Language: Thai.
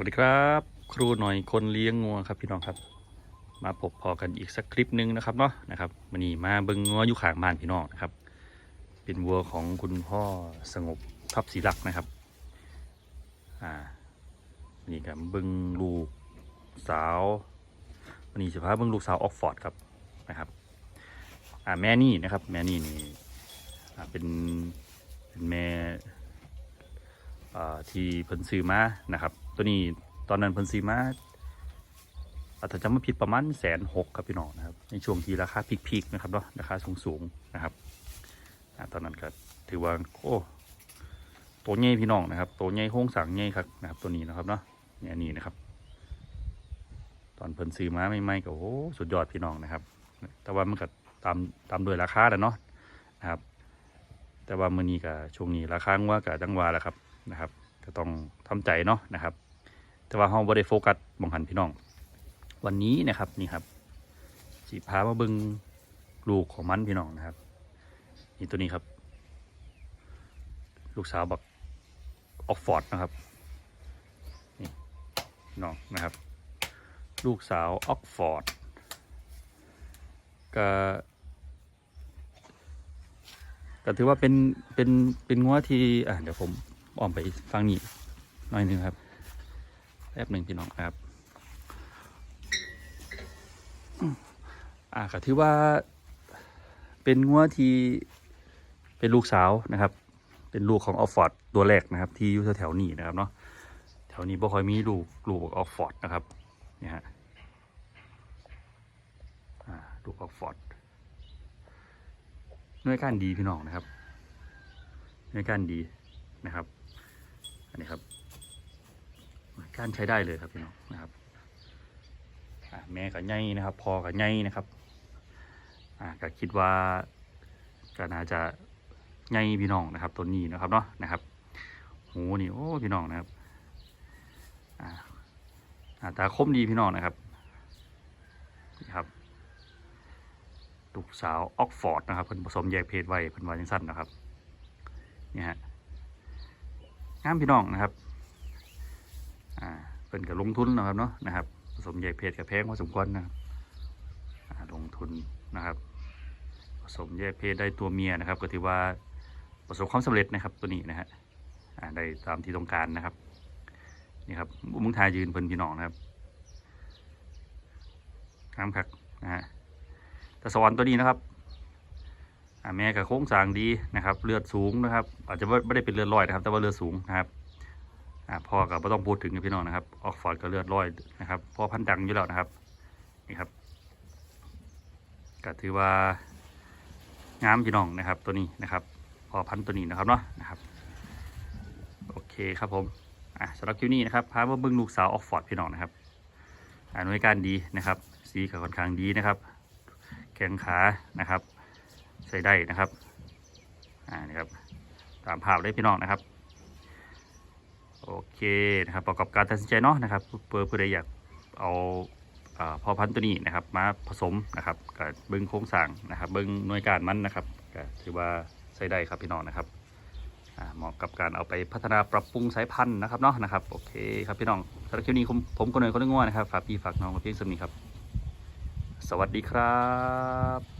วัสดีครับ ครูหน่อยคนเลี้ยงงัวครับพี่น้องครับ มาพบพอกันอีกสักคลิปหนึ่งนะครับเนาะนะครับวันนี้มาเบิ้งงัวอยู่ข้างบ้านพี่น้องนะครับ เป็นวัวของคุณพ่อสงบทับศรีลักนะครับอ่าวันนี่กับเบิ้งลูกสาววันนี้จะพาเบิ้งลูกสาวออกฟอร์ดครับนะครับอ่าแม่นี่นะครับ แม่นี่นี่อ่าเป็นเป็นแม่อ่าที่เพิ่นซื้อมานะครับ ตัวนี้ตอนนั้นเพิ่นซื้อมาอาจจะจำไม่ผิดประมาณแสนหกครับพี่น้องนะครับ ในช่วงที่ราคาพีคๆนะครับเนาะราคาสูงๆนะครับตอนนั้นก็ถือว่าโอ้ตัวใหญ่พี่น้องนะครับ ตัวใหญ่โค้งสังใหญ่ครับนะครับ ตัวนี้นะครับเนาะเนี่ยนี่นะครับ ตอนเพิ่นซื้อมาใหม่ๆก็โอ้สุดยอดพี่น้องนะครับ แต่ว่ามันก็ตามตามโดวยราคาแหละเนาะนะครับ แต่ว่ามื้อนี้ก็ช่วงนี้ราคางัวก็จังหวะแหละครับนะครับ ก็ต้องทำใจเนาะนะครับ แต่ว่าเราบ่ได้โฟกัสมองหันพี่น้อง วันนี้นะครับนี่ครับสีพามาเบิงลูกของมันพี่น้องนะครับนี่ตัวนี้ครับ ลูกสาวบักออกฟอร์ดนะครับนี่น้องนะครับ ลูกสาวออกฟอร์ดก็ก็ถือว่าเป็นเป็นเป็นงัวที่อะเดี๋ยวผมอ้อมไปฟังนี้หน่อยนึงครับ ป๊บหนึ่งพี่น้องครับอืมอ่าก็ถือว่าเป็นงัวที่เป็นลูกสาวนะครับ เป็นลูกของออฟฟอร์ดตัวแรกนะครับ ที่อยู่แถวๆนี้นะครับเนาะแถวนี้บ่ค่อยมีลูกลูกออฟฟอร์ดนะครับเนี่ยฮะอ่าลูกออฟฟอร์ดหน่วยการดีพี่น้องนะครับหน่วยการดีนะครับ อันนี้ครับ การใช้ได้เลยครับพี่น้องนะครับแม่กับไงนะครับ พอกับไงนะครับก็คิดว่าก็น่าจะไงพี่น้องนะครับตัวนี้นะครับเนาะนะครับหูนี่โอ้พี่น้องนะครับอาตาคมดีพี่น้องนะครับนี่ครับลูกสาวออกฟอร์ดนะครับเพิ่นผสมแยกเพศไว้เพิ่นวาจังสั้นนะครับนี่ฮะงามพี่น้องนะครับ เป็นกับลงทุนนะครับเนาะนะครับผสมแยกเพศกับแพงพอสมควรนะครับลงทุนนะครับ ผสมแยกเพศได้ตัวเมียนะครับ ก็ถือว่าประสบความสำเร็จนะครับตัวนี้นะฮะได้ตามที่ต้องการนะครับนี่ครับมุ้งทายยืนเพิ่นพี่น้องนะครับงามคักนะฮะแต่สวรตัวนี้นะครับแม่กับโค้งสางดีนะครับ เลือดสูงนะครับ อาจจะไม่ได้เป็นเลือดลอยนะครับ แต่ว่าเลือดสูงนะครับ พ่อกับไม่ต้องพูดถึงพี่น้องนะครับ ออกฟอร์ดก็เลือดลอยนะครับพ่อพันดังอยู่แล้วนะครับนี่ครับก็ถือว่างามพี่น้องนะครับ ตัวนี้นะครับพอพันตัวนี้นะครับเนาะนะครับโอเคครับผมอ่าสำหรับคลิปนี้นะครับพามาเบิ้งลูกสาวออกฟอร์ดพี่น้องนะครับอาน่วยการดีนะครับ สีก็ค่อนข้างดีนะครับ แข้งขานะครับ ใส่ได้นะครับอ่านี่ครับตามภาพได้พี่น้องนะครับ โอเคนะครับประกอบการตัดสินใจเนาะนะครับเพื่อเพื่อใดอยากเอาพ่อพันธุ์ตัวนี้นะครับมาผสมนะครับกับเบิ้งโครงสร้างนะครับเบิ้งหน่วยการมันนะครับก็ถือว่าใส่ได้ครับพี่น้องนะครับเหมาะกับการเอาไปพัฒนาปรับปรุงสายพันธุ์นะครับเนาะนะครับโอเคครับพี่น้องสำหรับคลิปนี้ผมผมคนหนึ่งคนนึงว่านะครับฝากพี่ฝากน้องกับพี่สมนีครับ สวัสดีครับ